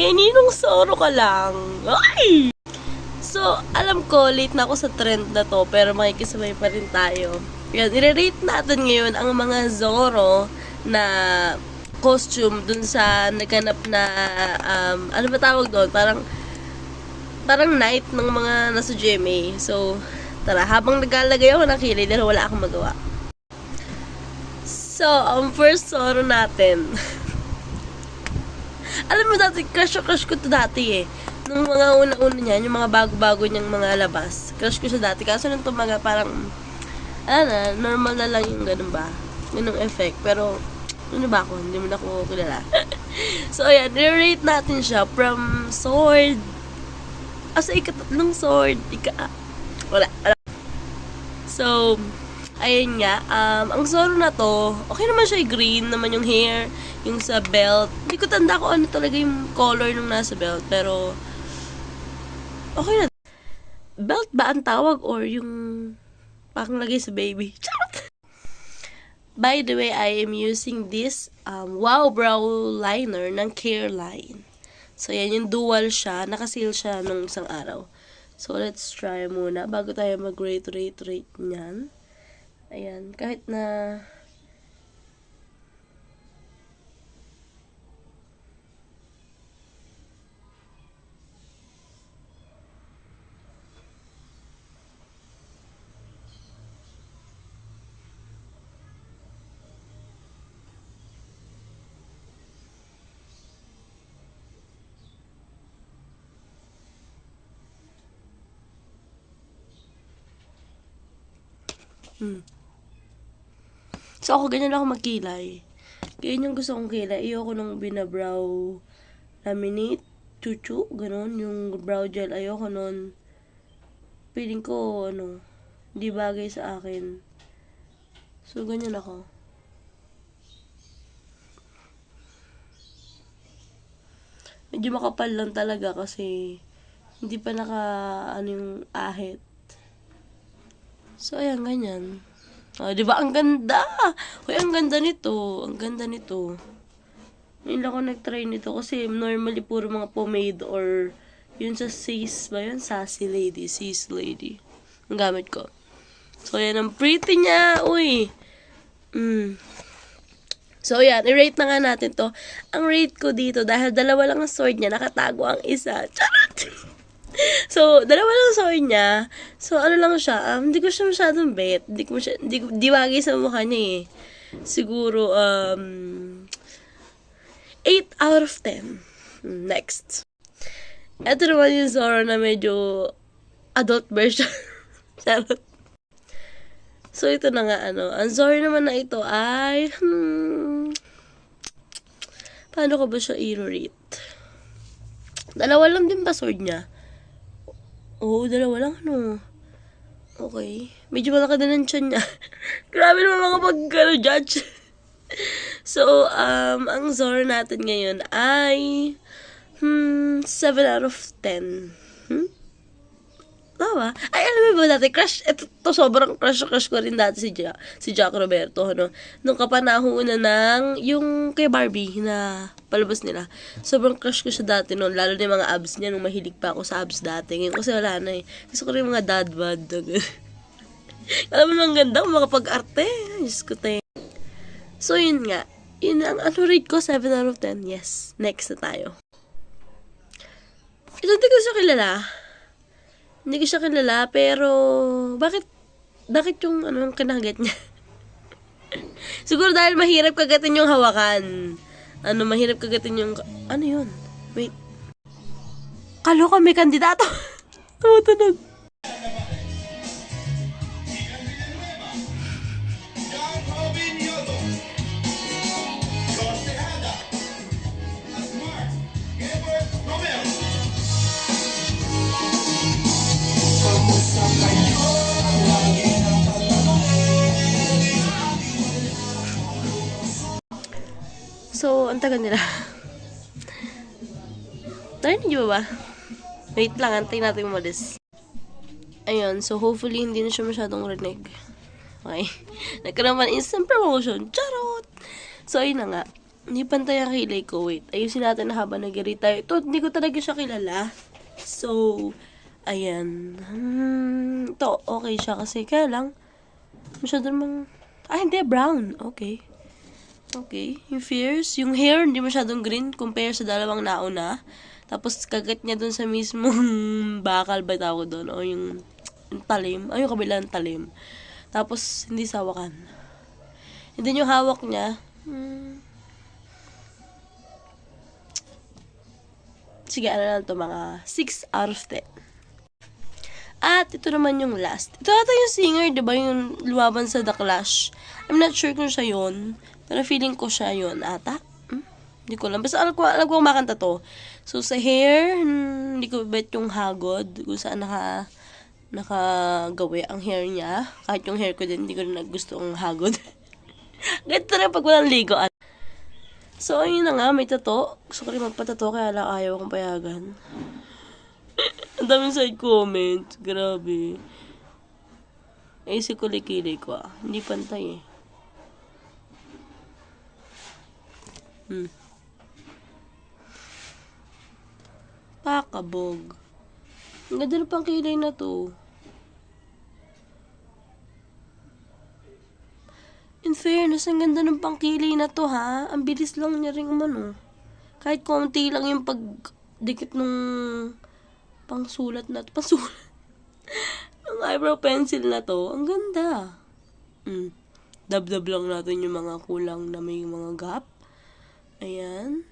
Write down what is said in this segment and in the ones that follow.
Kay Ninong Soro ka lang. Ay! So, alam ko, late na ako sa trend na to, pero makikisabay pa rin tayo. Yan, i-rate natin ngayon ang mga Zoro na costume dun sa naganap na, um, ano ba tawag doon? Parang, parang night ng mga nasa GMA. So, tara, habang naglalagay ako ng kilay dahil wala akong magawa. So, ang first Zoro natin. Alam mo dati, crush ko crush ko to dati eh. Nung mga una-una niyan, yung mga bago-bago niyang mga labas. Crush ko siya dati. Kaso nung tumaga, parang, ano na, normal na lang yung ganun ba? Ganung effect. Pero, ano ba ako? Hindi mo na ako kilala. so, ayan, rate natin siya from sword. Asa ikatatlong sword. Ika, ah, wala, wala. So, ayun nga, um, ang Zoro na to, okay naman siya, green naman yung hair, yung sa belt. Hindi ko tanda ko ano talaga yung color nung nasa belt, pero okay na. Belt ba ang tawag or yung panglagay sa baby? Charot! By the way, I am using this um, Wow Brow Liner ng Careline. So, yan yung dual siya. Nakasil siya nung isang araw. So, let's try muna bago tayo mag-rate, rate, rate niyan. Ayan, kahit na Hmm. So, ako ganyan ako magkilay. Ganyan yung gusto kong kilay. Ayoko nung binabrow laminate, chuchu, ganun. Yung brow gel, ayoko nun. Feeling ko, ano, hindi bagay sa akin. So, ganyan ako. Medyo makapal lang talaga kasi hindi pa naka, ano yung ahit. So, ayan, ganyan. Ah, di ba? Ang ganda! Hoy, ang ganda nito. Ang ganda nito. Ngayon ako nag-try nito kasi normally puro mga pomade or yun sa sis ba yun? Sassy lady. Sis lady. Ang gamit ko. So, ayan. Ang pretty niya. Uy. Mm. So, ayan. I-rate na nga natin to. Ang rate ko dito, dahil dalawa lang ang sword niya, nakatago ang isa. Charot! So, dalawa lang sword niya. So, ano lang siya, um, hindi ko siya masyadong bet. Hindi ko siya, hindi, di bagay sa mukha niya eh. Siguro, um, 8 out of 10. Hmm, Next. Ito naman yung Zoro na medyo adult version. Charot. So, ito na nga, ano. Ang Zoro naman na ito ay, hmm, paano ko ba siya i-rate? Dalawa lang din ba sword niya? Oo, dalawa lang, ano. Okay. Medyo malaki din ang tiyan niya. Grabe naman mga pag, ano, judge. so, um, ang Zoro natin ngayon ay, hmm, 7 out of 10. Hmm? Tama. Ay, alam mo ba dati, crush, ito to, sobrang crush crush ko rin dati si Jack, si Jack Roberto, ano. Nung kapanahon na ng, yung kay Barbie na palabas nila. Sobrang crush ko siya dati noon, lalo na yung mga abs niya, nung mahilig pa ako sa abs dati. Ngayon kasi wala na eh. Gusto ko rin mga dad bod. alam mo ang ganda, makapag-arte. Diyos ko tayo. So, yun nga. Yun ang ano rate ko, 7 out of 10. Yes. Next na tayo. Ito hindi ko siya kilala. Hindi ko siya kilala, pero bakit bakit yung ano yung kinagat niya? Siguro dahil mahirap kagatin yung hawakan. Ano, mahirap kagatin yung... Ano yun? Wait. Kaloka, may kandidato. Tumutunog. So, ang tagal nila. Narinig niyo ba ba? Wait lang, antayin natin umalis. Ayun, so hopefully hindi na siya masyadong rinig. Okay. Nagkaroon man instant promotion. Charot! So, ayun na nga. Hindi pantay ang kilay ko. Wait, ayusin natin na habang nag-read tayo. Ito, hindi ko talaga siya kilala. So, ayan. Hmm, ito, okay siya kasi. Kaya lang, masyado namang... Ah, hindi, brown. Okay. Okay. Yung fierce, yung hair, hindi masyadong green compare sa dalawang nauna. Tapos, kagat niya dun sa mismong bakal ba tawag doon? O yung, yung talim. Ay, yung kabilang talim. Tapos, hindi sawakan. And then, yung hawak niya, hmm, Sige, ano lang to mga 6 out of 10. At ito naman yung last. Ito ata yung singer, di ba? Yung lumaban sa The Clash. I'm not sure kung siya yun. Pero feeling ko siya yun ata. Hmm? Hindi ko alam. Basta alam ko, alam ko kumakanta to. So, sa hair, hmm, hindi ko bet yung hagod. Kung saan naka, nakagawi ang hair niya. Kahit yung hair ko din, hindi ko rin gusto ang hagod. Ganito na pag walang ligo. So, ayun na nga, may tato. Gusto ko rin magpatato, kaya lang ayaw akong payagan. Ang daming side comment. Grabe. Eh, si kulikili ko ah. Hindi pantay eh. Hmm. Pakabog. Ang ganda na pang kilay na to. In fairness, ang ganda ng pangkilay na to ha. Ang bilis lang niya rin umano. Kahit konti lang yung pagdikit nung pangsulat na to. Pangsulat. ng eyebrow pencil na to. Ang ganda. Mm. Dab-dab lang natin yung mga kulang na may mga gap. Ayan.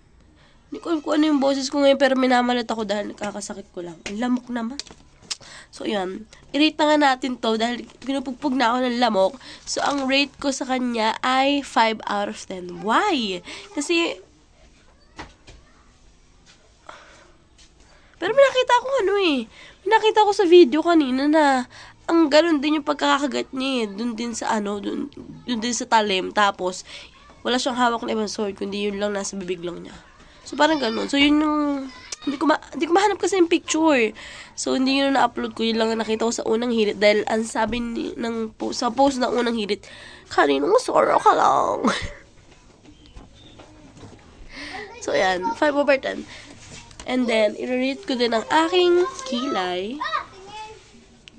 Hindi ko alam kung ano yung boses ko ngayon pero minamalat ako dahil nakakasakit ko lang. Ang lamok naman. So, yan. I-rate na nga natin to dahil pinupugpug na ako ng lamok. So, ang rate ko sa kanya ay 5 out of 10. Why? Kasi, pero may nakita ko ano eh. May nakita ko sa video kanina na ang ganun din yung pagkakagat niya eh. Dun din sa ano, dun, dun din sa talim. Tapos, wala siyang hawak na ibang sword, kundi yun lang nasa bibig lang niya. So, parang ganun. So, yun yung hindi ko, ma- hindi ko mahanap kasi yung picture. So, hindi yun na-upload ko. Yun lang ang nakita ko sa unang hirit. Dahil ang sabi ni, ng, po- sa post ng unang hirit, kaninong sorrow ka lang. so, ayan. 5 over 10. And then, i-rate ko din ang aking kilay.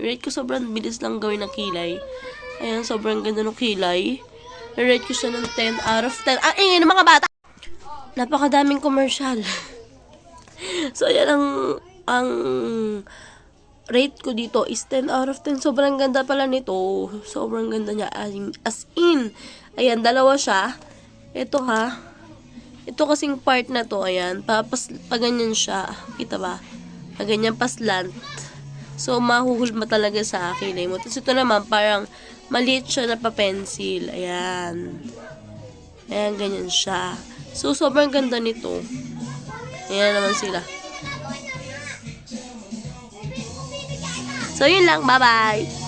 I-rate ko sobrang bilis lang gawin ng kilay. Ayan, sobrang ganda ng kilay. I-rate ko siya ng 10 out of 10. Ah, ingay ng mga bata! Napakadaming commercial. So, ayan ang, ang rate ko dito is 10 out of 10. Sobrang ganda pala nito. Sobrang ganda niya. As in. Ayan, dalawa siya. Ito ha. Ito kasing part na to, ayan. Papas, paganyan siya. Kita ba? Paganyan paslant. So, mahuhulma talaga sa kilay mo. Tapos ito naman, parang maliit siya na pa-pencil. Ayan. Ayan, ganyan siya. So, sobrang ganda nito. Ayan naman sila. So, yun lang. Bye-bye!